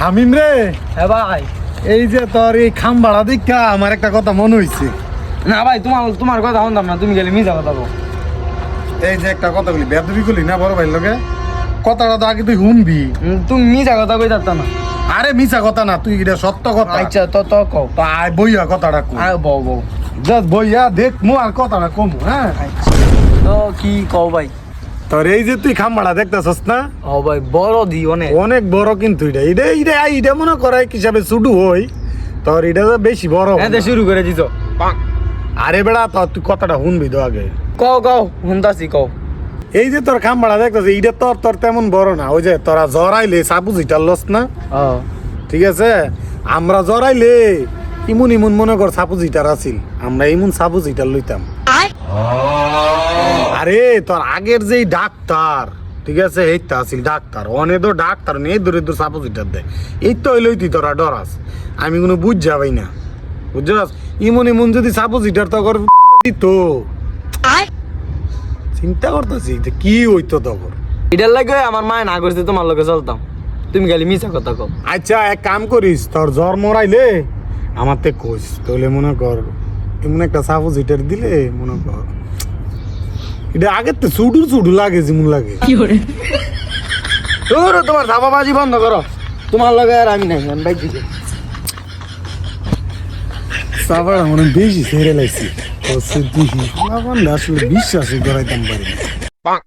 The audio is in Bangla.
হামিম রে? হ্যাঁ ভাই। এই যে তোর এই খাম ভাড়া দেখা আমার একটা কথা মনে হইছে। না ভাই তোমার তোমার কথা শুনতাম না তুমি গেলে মিজা কথা এই যে একটা কথা বলি বেদবি করলি না বড় ভাই লগে? কথাটা তো আগে তুই শুনবি। তুমি মিজা কথা কই যাচ্ছ না। আরে মিছা কথা না তুই এটা সত্য কথা। আচ্ছা তো তো কও। আয় বইয়া কথাটা কই আয় বউ বউ। জাস্ট বইয়া দেখ মু আর কথাটা কম হ্যাঁ? তো কি কও ভাই? তোর এই যে তুই খাম ভাড়া দেখতেছস না? ও ভাই বড় দি অনেক। অনেক বড় কিন্তু এটা। এটা এটা এটা মনে করে কি হিসাবে শুধু হই। তোর এটা তো বেশি বড় হ্যাঁ তো শুরু করে দিছো। আরে বেড়া তোর তুই কথাটা শুনবি তো আগে। কও কও শুনতাছি কও। এই যে তোর খাম ভাড়া দেখতেছিস এইটা তোর তোর তেমন বড় না। ওই যে তোরা জরাইলে সাপু জিটার লস না? ঠিক আছে? আমরা জরাইলে ইমুন ইমুন মনে কর সাপু জিটার আছিল। আমরা ইমুন সাপু জিটার লইতাম। আরে তোর আগের যেই ডাক্তার ঠিক আছে? এই তো আছিল ডাক্তার। অনেক তো ডাক্তার নেই দূরে দূর সাপু জিটার দেয় এই তো হইলই তুই তোরা ডরাস। আমি কোনো বুঝ যাবাই না। বুঝছস? ইমন ইমন যদি সাপু জিটার তো কর তো চিন্তা করতেছি কি হইতো তখন? এটার লাগে আমার মায় না করছে তোমার লগে চলতাম। তুমি গেলে মিছা কথা কও। আচ্ছা এক কাম করিস তোর জ্বর মরাইলে আমার তে কোষ তাহলে মনে কর এমন একটা সাপোজ হিটার দিলে মনে কর এটা আগের তো চুডু সুডু লাগে যেমন লাগে। তোর তোমার ধাবাবাজি বন্ধ করো। তোমার লগে আর আমি নাই আমি বাইক দিকে সাবার মানে বেশি সেরে দিহি। আসলে বিশ্বাসই করাইতাম পারি